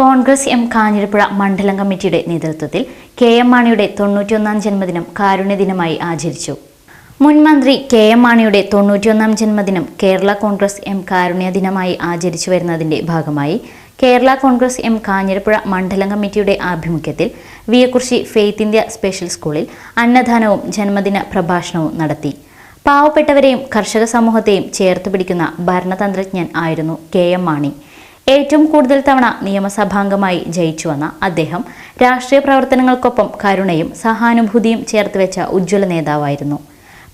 Congress M Kanjirappuzha മണ്ഡലം കമ്മിറ്റിയുടെ നേതൃത്വത്തിൽ കെ എം മാണിയുടെ തൊണ്ണൂറ്റിയൊന്നാം ജന്മദിനം കാരുണ്യദിനമായി ആചരിച്ചു. മുൻ മന്ത്രി കെ എം മാണിയുടെ തൊണ്ണൂറ്റിയൊന്നാം ജന്മദിനം കേരള കോൺഗ്രസ് എം കാരുണ്യ ദിനമായി ആചരിച്ചു വരുന്നതിന്റെ ഭാഗമായി കേരള കോൺഗ്രസ് എം കാഞ്ഞിരപ്പുഴ മണ്ഡലം കമ്മിറ്റിയുടെ ആഭിമുഖ്യത്തിൽ വിയക്കുറിശി ഫെയ്ത്ത് ഇന്ത്യ സ്പെഷ്യൽ സ്കൂളിൽ അന്നദാനവും ജന്മദിന പ്രഭാഷണവും നടത്തി. പാവപ്പെട്ടവരെയും കർഷക സമൂഹത്തെയും ചേർത്ത് പിടിക്കുന്ന ഭരണതന്ത്രജ്ഞൻ ആയിരുന്നു കെ എം മാണി. ഏറ്റവും കൂടുതൽ തവണ നിയമസഭാംഗമായി ജയിച്ചു വന്ന അദ്ദേഹം രാഷ്ട്രീയ പ്രവർത്തനങ്ങൾക്കൊപ്പം കരുണയും സഹാനുഭൂതിയും ചേർത്തുവെച്ച ഉജ്ജ്വല നേതാവായിരുന്നു.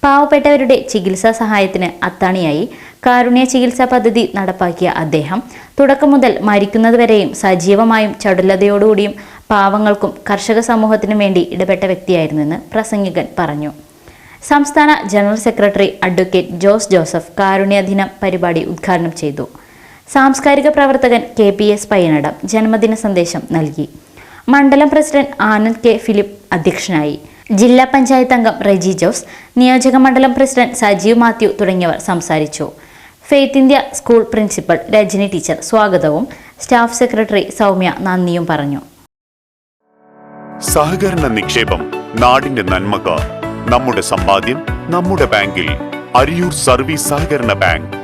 പാവപ്പെട്ടവരുടെ ചികിത്സാ സഹായത്തിന് അത്താണിയായി കാരുണ്യ ചികിത്സാ പദ്ധതി നടപ്പാക്കിയ അദ്ദേഹം തുടക്കം മുതൽ മരിക്കുന്നതുവരെയും സജീവമായും ചടുലതയോടുകൂടിയും പാവങ്ങൾക്കും കർഷക സമൂഹത്തിനും വേണ്ടി ഇടപെട്ട വ്യക്തിയായിരുന്നെന്ന് പ്രസംഗികൻ പറഞ്ഞു. സംസ്ഥാന general secretary advocate Jose Joseph കാരുണ്യ ദിനം പരിപാടി ഉദ്ഘാടനം ചെയ്തു. സാംസ്കാരിക പ്രവർത്തകൻ കെ പി എസ് പയ്യനടം ജന്മദിന സന്ദേശം നൽകി. മണ്ഡലം പ്രസിഡന്റ് ആനന്ദ് കെ ഫിലിപ്പ് അധ്യക്ഷനായി. ജില്ലാ പഞ്ചായത്ത് അംഗം റെജി ജോസ് നിയോജക മണ്ഡലം പ്രസിഡന്റ് സജീവ് മാത്യു തുടങ്ങിയവർ സംസാരിച്ചു. Faith India school principal Rajani teacher സ്വാഗതവും സ്റ്റാഫ് സെക്രട്ടറി സൗമ്യ നന്ദിയും പറഞ്ഞു. സഹകരണ നിക്ഷേപം നാടിന്റെ നന്മക്ക് നമ്മുടെ സമ്പാദ്യം നമ്മുടെ ബാങ്കിൽ അരിയൂർ സർവീസ് സഹകരണ ബാങ്ക്